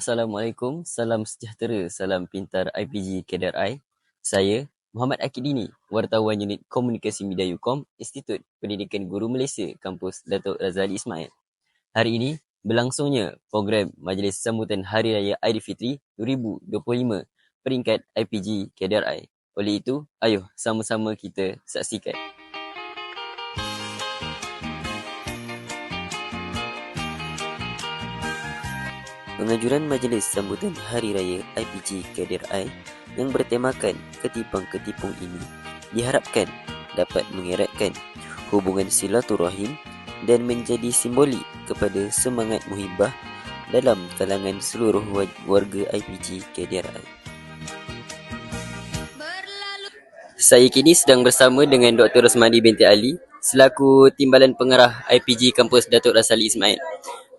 Assalamualaikum, salam sejahtera, salam pintar IPG KDRI. Saya Muhammad Akidini, wartawan unit Komunikasi Media Yukom, Institut Pendidikan Guru Malaysia, Kampus Datuk Razali Ismail. Hari ini berlangsungnya program Majlis Sambutan Hari Raya Aidilfitri 2025 peringkat IPG KDRI. Oleh itu, ayuh sama-sama kita saksikan. Penganjuran Majlis Sambutan Hari Raya IPG KDRI yang bertemakan ketipang-ketipung ini diharapkan dapat mengeratkan hubungan silaturahim dan menjadi simbolik kepada semangat muhibah dalam kalangan seluruh warga IPG KDRI. Saya kini sedang bersama dengan Dr. Rosmadi binti Ali selaku Timbalan Pengarah IPG Kampus Datuk Rasali Ismail.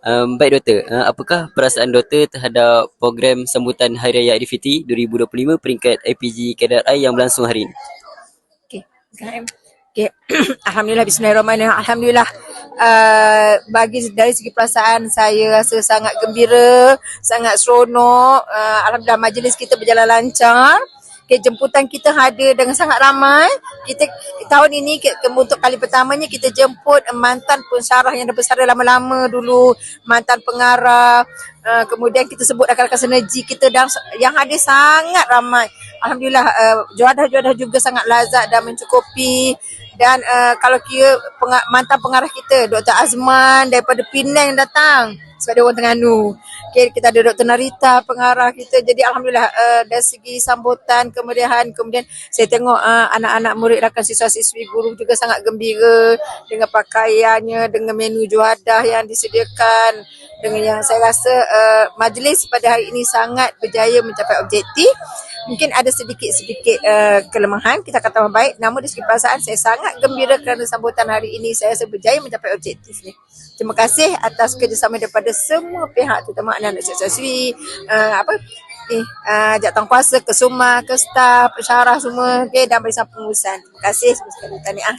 Um, baik doktor, uh, apakah perasaan doktor terhadap program sambutan Hari Raya Aidilfitri 2025 peringkat IPG KDRI yang berlangsung hari ini? Okey. Okay. Alhamdulillah, bismillahirrahmanirrahim. Alhamdulillah, uh, bagi dari segi perasaan saya rasa sangat gembira, sangat seronok. Uh, Alhamdulillah, majlis kita berjalan lancar. Okay, jemputan kita hadir dengan sangat ramai. Kita tahun ini untuk kali pertamanya kita jemput mantan pensyarah yang dah bersara lama-lama dulu, mantan pengarah. Uh, kemudian kita sebut rakan-rakan senerji kita dan yang hadir sangat ramai. Alhamdulillah uh, juadah-juadah juga sangat lazat dan mencukupi. Dan uh, kalau kira peng- mantan pengarah kita, Dr. Azman daripada Penang datang sebab dia orang Terengganu. Okay, kita ada Dr. Narita, pengarah kita. Jadi Alhamdulillah uh, dari segi sambutan, kemeriahan. Kemudian saya tengok uh, anak-anak murid rakan siswa-siswi guru juga sangat gembira dengan pakaiannya, dengan menu juadah yang disediakan. Dengan yang saya rasa uh, majlis pada hari ini sangat berjaya mencapai objektif. Mungkin ada sedikit-sedikit uh, kelemahan, kita kata baik. Namun dari segi perasaan saya sangat gembira kerana sambutan hari ini saya rasa berjaya mencapai objektif ni. Terima kasih atas kerjasama daripada semua pihak terutama anak-anak siswa-siswi, uh, apa eh uh, jawatan kuasa, kesuma, ke staf, pensyarah semua okay, dan barisan pengurusan. Terima kasih sekali tahniah.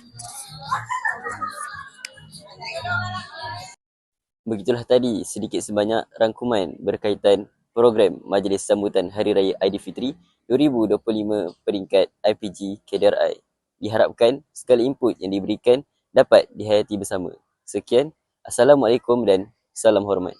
Begitulah tadi sedikit sebanyak rangkuman berkaitan program Majlis Sambutan Hari Raya Aidilfitri 2025 peringkat IPG KDRI. Diharapkan segala input yang diberikan dapat dihayati bersama. Sekian, Assalamualaikum dan salam hormat.